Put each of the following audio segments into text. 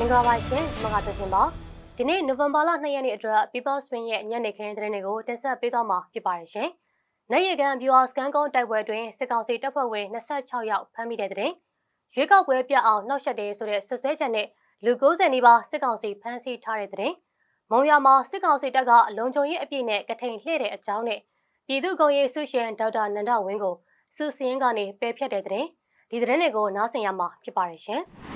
မင်္ဂလာပါရှင်မင်္ဂလာပါရှင်ပါဒီနေ့နိုဝင်ဘာလ2ရက်နေ့အတွက် People Spin ရဲ့ညနေခင်းသတင်းတွေကိုတင်ဆက်ပေးသွားမှာဖြစ်ပါတယ်ရှင်။နိုင်ရကန် Viewer Scan ကုန်းတိုက်ပွဲတွင်စစ်ကောင်စီတပ်ဖွဲ့ဝင်26ယောက်ဖမ်းမိတဲ့တဲ့ရွေးကောက်ပွဲပြတ်အောင်နှောက်ယှက်တယ်ဆိုတဲ့ဆွဆွဲချက်နဲ့လူ90နီးပါးစစ်ကောင်စီဖမ်းဆီးထားတဲ့တဲ့မုံရမှာစစ်ကောင်စီတပ်ကအလုံခြုံရေးအပြည့်နဲ့ကထိန်လှည့်တဲ့အကြောင်းနဲ့ပြည်သူ့ကုန်ရေးဆုရှင်ဒေါက်တာနန္ဒဝင်းကိုစုစည်းရင်းကနေပယ်ဖြတ်တဲ့တဲ့ဒီသတင်းတွေကိုနားဆင်ရမှာဖြစ်ပါတယ်ရှင်။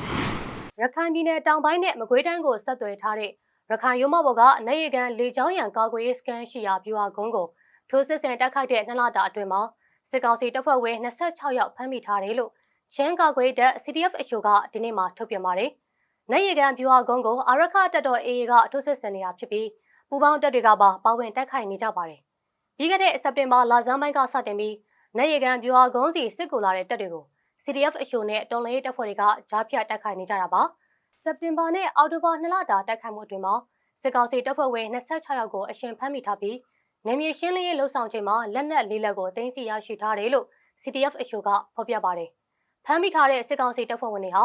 ရခိုင်ပြည်နယ်တောင်ပိုင်းနဲ့မကွေးတိုင်းကိုဆက်သွယ်ထားတဲ့ရခိုင်ရုံးမဘော်ကအနိုင်ရကန်လေချောင်းရံကာကွယ်ရေးစကန်ရှိရာပြူဟာကုန်းကိုထိုးစစ်ဆင်တိုက်ခိုက်တဲ့နှစ်လတာအတွင်းမှာစစ်ကောင်စီတပ်ဖွဲ့ဝင်26ယောက်ဖမ်းမိထားတယ်လို့ချမ်းကာကွယ်တပ် CDF အချို့ကဒီနေ့မှထုတ်ပြန်ပါတယ်။နိုင်ရကန်ပြူဟာကုန်းကိုအာရခတပ်တော် AA ကထိုးစစ်ဆင်နေတာဖြစ်ပြီးပူပေါင်းတပ်တွေကပါပါဝင်တိုက်ခိုက်နေကြပါတယ်။ပြီးခဲ့တဲ့စက်တင်ဘာလဆန်းပိုင်းကစတင်ပြီးနိုင်ရကန်ပြူဟာကုန်းစီစစ်ကူလာတဲ့တပ်တွေကို CDF အချို့နဲ့တော်လှန်ရေးတပ်ဖွဲ့တွေကကြားဖြတ်တိုက်ခိုက်နေကြတာပါ။စက်တင်ဘာနဲ့အောက်တိုဘာနှစ်လတာတိုက်ခိုက်မှုအတွင်းမှာစစ်ကောင်စီတပ်ဖွဲ့ဝင်26ယောက်ကိုအရှင်ဖမ်းမိထားပြီးနေမြေရှင်းလင်းရေးလှုပ်ဆောင်ချိန်မှာလက်နက်လေးလက်ကိုတင်းစီရရှိထားတယ်လို့ CDF အချို့ကဖော်ပြပါတယ်။ဖမ်းမိထားတဲ့စစ်ကောင်စီတပ်ဖွဲ့ဝင်တွေဟာ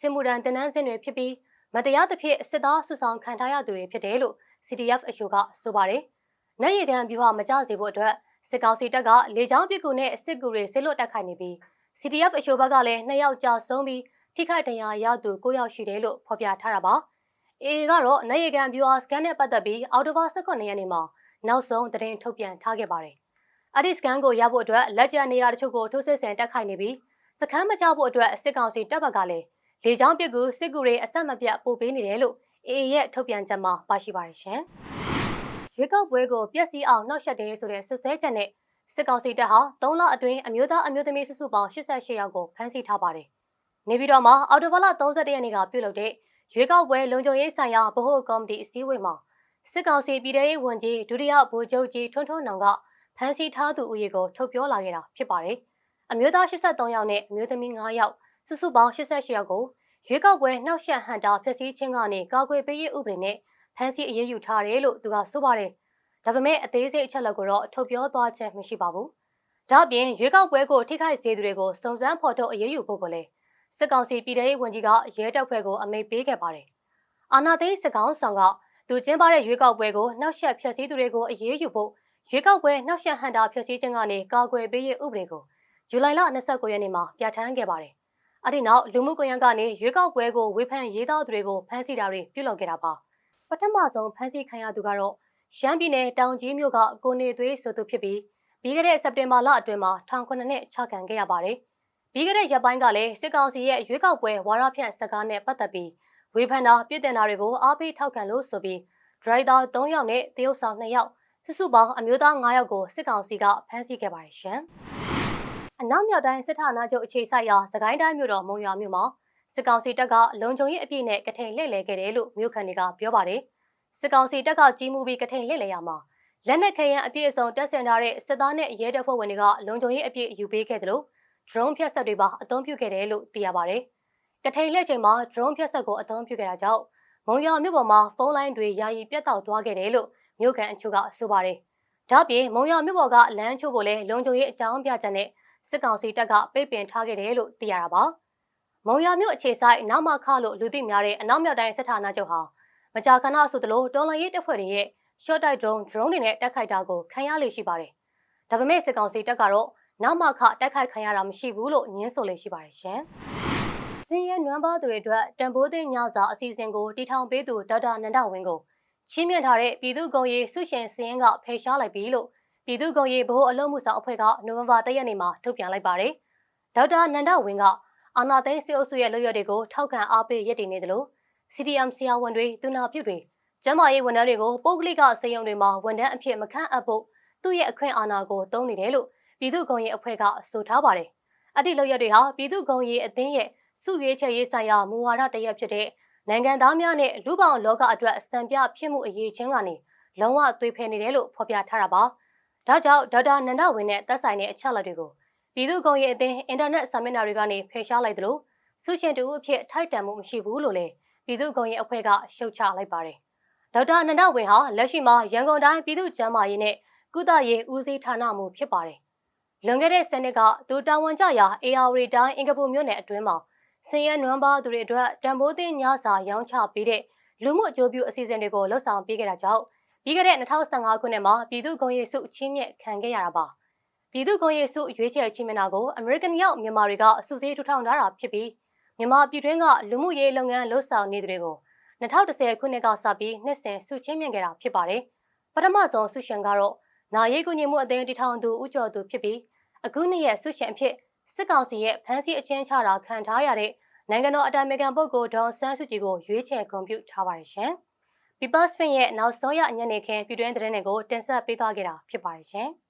စစ်မှုထမ်းတင်နန်းစင်တွေဖြစ်ပြီးမတရားသဖြင့်စစ်သားစုဆောင်ခံထားရသူတွေဖြစ်တယ်လို့ CDF အချို့ကဆိုပါတယ်။နိုင်ရကန်ဗျူဟာမကြစေဖို့အတွက်စစ်ကောင်စီတပ်ကလေကြောင်းပစ်ကူနဲ့စစ်ကူတွေဆစ်လွတ်တိုက်ခိုက်နေပြီး CDF အချို့ဘက်ကလည်း2ယောက်ကြာဆုံးပြီးထိခိုက်ဒဏ်ရာရသူ9ယောက်ရှိတယ်လို့ဖော်ပြထားတာပါ။ AA ကတော့နိုင်ရကန် viewer scan နဲ့ပတ်သက်ပြီးအော်တိုဘာ18ရက်နေ့မှာနောက်ဆုံးသတင်းထုတ်ပြန်ထားခဲ့ပါတယ်။အဲ့ဒီ scan ကိုရဖို့အတွက်လက်ကျန်နေရာတချို့ကိုထိုးစစ်ဆင်တက်ခိုက်နေပြီးစခန်းမကြဖို့အတွက်စစ်ကောင်စီတပ်ဘက်ကလည်းလေကြောင်းပစ်ကူစစ်ကူတွေအဆက်မပြတ်ပို့ပေးနေတယ်လို့ AA ရဲ့ထုတ်ပြန်ချက်မှာပါရှိပါတယ်ရှင်။ရွေးကောက်ပွဲကိုပြက်စီးအောင်နှောက်ယှက်တယ်ဆိုတဲ့စစ်ဆဲချက်နဲ့ စစ်ကောင်စီတပ်ဟာ3လအတွင်းအမျိုးသားအမျိုးသမီးစုစုပေါင်း88ယောက်ကိုဖမ်းဆီးထားပါတယ်။နေပြည်တော်မှာအော်တိုဘာလ31ရက်နေ့ကပြုလုပ်တဲ့ရွေးကောက်ပွဲလုံခြုံရေးဆိုင်ရာဗဟိုကော်မတီအစည်းအဝေးမှာစစ်ကောင်စီပြည်ထောင်ရေးဝန်ကြီးဒုတိယဗိုလ်ချုပ်ကြီးထွန်းထွန်းနောင်ကဖမ်းဆီးထားသူဦးရေကိုထုတ်ပြောလာခဲ့တာဖြစ်ပါတယ်။အမျိုးသား83ယောက်နဲ့အမျိုးသမီး9ယောက်စုစုပေါင်း88ယောက်ကိုရွေးကောက်ပွဲနှောက်ယှက်ဟန်တာဖျက်ဆီးခြင်းကနေကာကွယ်ပေးရေးဥပဒေနဲ့ဖမ်းဆီးအရေးယူထားတယ်လို့သူကဆိုပါတယ်။ ဒါပေမဲ့အသေးစိတ်အချက်လက်ကိုတော့ထုတ်ပြောသွားခြင်းမရှိပါဘူး။ဒါ့အပြင်ရွေးကောက်ပွဲကိုထိခိုက်စေသူတွေကိုစုံစမ်းဖော်ထုတ်အရေးယူဖို့ကိုလည်းစစ်ကောင်စီပြည်ထောင်ရေးဝန်ကြီးကရဲတပ်ဖွဲ့ကိုအမိန့်ပေးခဲ့ပါတယ်။အာနာသိန်းစကောင်းဆောင်ကသူကျင်းပတဲ့ရွေးကောက်ပွဲကိုနှောက်ယှက်ဖျက်ဆီးသူတွေကိုအရေးယူဖို့ရွေးကောက်ပွဲနှောက်ယှက်ဟန်တာဖျက်ဆီးခြင်းကနေကာကွယ်ပေးရေးဥပဒေကိုဇူလိုင်လ29ရက်နေ့မှာပြဋ္ဌာန်းခဲ့ပါတယ်။အဲဒီနောက်လူမှုကွန်ရက်ကနေရွေးကောက်ပွဲကိုဝေဖန်ရေးသားသူတွေကိုဖမ်းဆီးတာတွေပြုလုပ်ခဲ့တာပါ။ပထမဆုံးဖမ်းဆီးခံရသူကတော့ ရှမ်းပြည်နယ်တောင်ကြီးမြို့ကကိုနေသွေးဆိုသူဖြစ်ပြီးပြီးခဲ့တဲ့စက်တင်ဘာလအတွင်းမှာထောင်9နှစ်ချခံခဲ့ရပါတယ်။ပြီးခဲ့တဲ့ရက်ပိုင်းကလည်းစစ်ကောင်စီရဲ့ရွေးကောက်ပွဲဝါရဖြန့်စကားနဲ့ပတ်သက်ပြီးဝေဖန်တာပြစ်တင်တာတွေကိုအားပေးထောက်ခံလို့ဆိုပြီးဒရိုက်တာ3ယောက်နဲ့တရုတ်ဆောင်2ယောက်စုစုပေါင်းအမျိုးသား9ယောက်ကိုစစ်ကောင်စီကဖမ်းဆီးခဲ့ပါတယ်ရှင်။အနောက်မြောက်တိုင်းစစ်ဌာနချုပ်အခြေစိုက်ရာစကိုင်းတိုင်းမြို့တော်မုံရွာမြို့မှာစစ်ကောင်စီတပ်ကလုံခြုံရေးအပြည့်နဲ့ကထိန်လှည့်လည်ခဲ့တယ်လို့မြို့ခံတွေကပြောပါတယ်။ စစ်ကောင်စီတပ်ကကြီးမှုပြီးကထိန်လှည့်လည်ရမှာလက်နက်ခဲယမ်းအပြည့်အစုံတပ်ဆင်ထားတဲ့စစ်သားနဲ့ရဲတပ်ဖွဲ့ဝင်တွေကလုံခြုံရေးအပြည့်ယူပေးခဲ့တယ်လို့ drone ဖြတ်ဆက်တွေပါအသုံးပြုခဲ့တယ်လို့သိရပါတယ်။ကထိန်လက်ချိန်မှာ drone ဖြတ်ဆက်ကိုအသုံးပြုခဲ့တာကြောင့်မုံရွာမြို့ပေါ်မှာဖုန်းလိုင်းတွေယာယီပြတ်တောက်သွားခဲ့တယ်လို့မြို့ကန်အချို့ကဆိုပါတယ်။ဒါ့ပြင်မုံရွာမြို့ပေါ်ကလမ်းချို့ကိုလည်းလုံခြုံရေးအကြောင်းပြချက်နဲ့စစ်ကောင်စီတပ်ကပိတ်ပင်ထားခဲ့တယ်လို့သိရတာပါ။မုံရွာမြို့အခြေဆိုင်နောက်မှခလို့လူသိများတဲ့အနောက်မြောက်တိုင်းစစ်ဌာနချုပ်ဟာ မကြာခဏဆိုသလိုတော်လန်ရေးတပ်ဖွဲ့တွေရဲ့ short type drone drone တွေနဲ့တိုက်ခိုက်တာကိုခံရလေရှိပါတယ်။ဒါပေမဲ့စစ်ကောင်စီတပ်ကတော့နောက်မှခတိုက်ခိုက်ခံရတာမရှိဘူးလို့ညင်းဆိုလေရှိပါတယ်ရှင်။စင်ရဲနွမ်းပါသူတွေအတွက်တန်ဖိုးသိညစာအစီအစဉ်ကိုတီထောင်ပေးသူဒေါက်တာနန္ဒဝင်းကိုချီးမြှင့်ထားတဲ့ပြည်သူ့ဂုံရီစုရှင်စင်းကဖေရှားလိုက်ပြီလို့ပြည်သူ့ဂုံရီဗဟိုအလုပ်မှုဆောင်အဖွဲ့ကနိုဝင်ဘာ၁ရက်နေ့မှာထုတ်ပြန်လိုက်ပါတယ်။ဒေါက်တာနန္ဒဝင်းကအာနာသိန်းစီအုပ်စုရဲ့လုပ်ရတွေကိုထောက်ခံအားပေးရည်တည်နေတယ်လို့ CDM ဆရာဝန်တွေ၊သူနာပြုတွေကျန်းမာရေးဝန်ထမ်းတွေကိုပုဂ္ဂလိကစေယုံတွေမှာဝန်ထမ်းအဖြစ်မခန့်အပ်ဖို့သူ့ရဲ့အခွင့်အာဏာကိုသုံးနေတယ်လို့ပြည်သူ့ဂုံရီအဖွဲ့ကဆိုထားပါတယ်။အဲ့ဒီလုပ်ရက်တွေဟာပြည်သူ့ဂုံရီအသင်းရဲ့စုရွေးချက်ရေးဆိုင်ရာမူဝါဒတရက်ဖြစ်တဲ့နိုင်ငံသားများနဲ့လူပောင်လောကအတွက်စံပြဖြစ်မှုအရေးချင်းကနေလုံးဝသွေးဖယ်နေတယ်လို့ဖော်ပြထားတာပါ။ဒါကြောင့်ဒေါက်တာနန္ဒဝင်းနဲ့သက်ဆိုင်တဲ့အချက်အလက်တွေကိုပြည်သူ့ဂုံရီအသင်းအင်တာနက်ဆာမင်နာတွေကနေဖယ်ရှားလိုက်သလိုစုရှင်တူအဖြစ်ထိုက်တန်မှုမရှိဘူးလို့လည်း ပြည်သူ့ဂုံရီအဖွဲ့ကရှုတ်ချလိုက်ပါတယ်။ဒေါက်တာနန္ဒဝင်းဟာလက်ရှိမှာရန်ကုန်တိုင်းပြည်သူ့ကျန်းမာရေးနဲ့ကုသရေးဦးစီးဌာနမှဖြစ်ပါတယ်။လွန်ခဲ့တဲ့စနစ်ကသူတာဝန်ကျရာ AR တိုင်းအင်္ဂပူမြို့နယ်အတွင်းမှာဆင်းရဲနွမ်းပါသူတွေအတွက်တံပိုးသိညစာရောင်းချပေးတဲ့လူမှုအကျိုးပြုအစီအစဉ်တွေကိုလှုပ်ဆောင်ပေးခဲ့တာကြောင့်ပြီးခဲ့တဲ့2015ခုနှစ်မှာပြည်သူ့ဂုဏ်ရည်စုချင်းမြင့်ခံခဲ့ရတာပါပြည်သူ့ဂုဏ်ရည်စုရွေးချယ်ချင်းမြင့်တာကိုအမေရိကန်ရောက်မြန်မာတွေကအစုစည်းထူထောင်ထားတာဖြစ်ပြီး မြန်မာပြည်တွင်းကလူမှုရေးလုပ်ငန်းလှုပ်ဆောင်နေသူတွေကို2010ခုနှစ်ကစပြီးနှစ်စဉ်စုချင်းမြင့်ခဲ့တာဖြစ်ပါတယ်ပထမဆုံးဆုရှင်ကတော့နာရေးကူညီမှုအသင်းတည်ထောင်သူဦးကျော်သူဖြစ်ပြီးအခုနှစ်ရဲ့ဆုရှင်အဖြစ်စစ်ကောင်စီရဲ့ဖမ်းဆီးအကျဉ်းချတာခံထားရတဲ့နိုင်ငံတော်အတိုင်ပင်ခံပုဂ္ဂိုလ်ဒေါန်ဆန်းစုကြည်ကိုရွေးချယ်ဂုဏ်ပြုထားပါတယ်ရှင်။ People Spin ရဲ့နောက်ဆုံးရညနေခင်းပြည်တွင်းသတင်းတွေကိုတင်ဆက်ပေးသွားခဲ့တာဖြစ်ပါတယ်ရှင်။